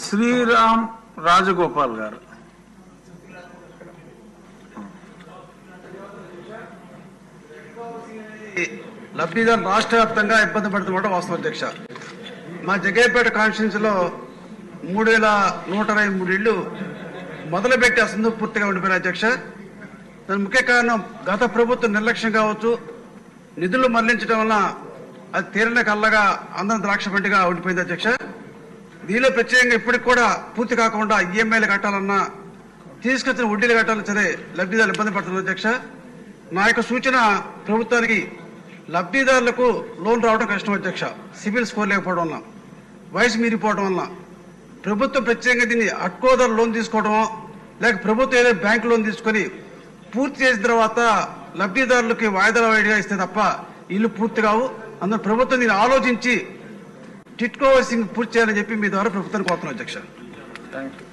శ్రీరామ్ రాజగోపాల్ గారు. లబ్ధిదారు రాష్ట్ర వ్యాప్తంగా ఇబ్బంది పడుతున్నమాట వాస్తవ అధ్యక్ష. మా జగేపేట కాన్స్టిట్యూన్సీలో మూడు వేల నూట ఇరవై మూడు ఇళ్ళు మొదలుపెట్టి అసలు పూర్తిగా ఉండిపోయిన అధ్యక్ష. దాని ముఖ్య కారణం గత ప్రభుత్వం నిర్లక్ష్యం కావచ్చు నిధులు మళ్ళించడం వలన అది తీరిన కళ్ళగా అందరం ద్రాక్ష పంటిగా ఉండిపోయింది అధ్యక్ష. దీనిలో ప్రత్యేకంగా ఇప్పటికి కూడా పూర్తి కాకుండా ఈఎంఐలు కట్టాలన్నా తీసుకొచ్చిన వడ్డీలు కట్టాలని సరే లబ్ధిదారులు ఇబ్బంది పడుతున్నారు అధ్యక్ష. నా యొక్క సూచన ప్రభుత్వానికి లబ్ధిదారులకు లోన్ రావడం కష్టం అధ్యక్ష. సిబిల్ స్కోర్ లేకపోవడం వల్ల వయసు మీరిపోవడం వల్ల ప్రభుత్వం ప్రత్యేకంగా దీన్ని అట్కోదర లోన్ తీసుకోవడమో లేక ప్రభుత్వం ఏదైనా బ్యాంక్ లోన్ తీసుకొని పూర్తి చేసిన తర్వాత లబ్ధిదారులకి వాయిదాల వాయిదా ఇస్తే తప్ప ఇల్లు పూర్తి కావు. అందులో ప్రభుత్వం దీన్ని ఆలోచించి టిట్కో సింగ్ పూర్తి చేయాలని చెప్పి మీ ద్వారా ప్రభుత్వాన్ని కోరుతున్నాను అధ్యక్ష. Thank you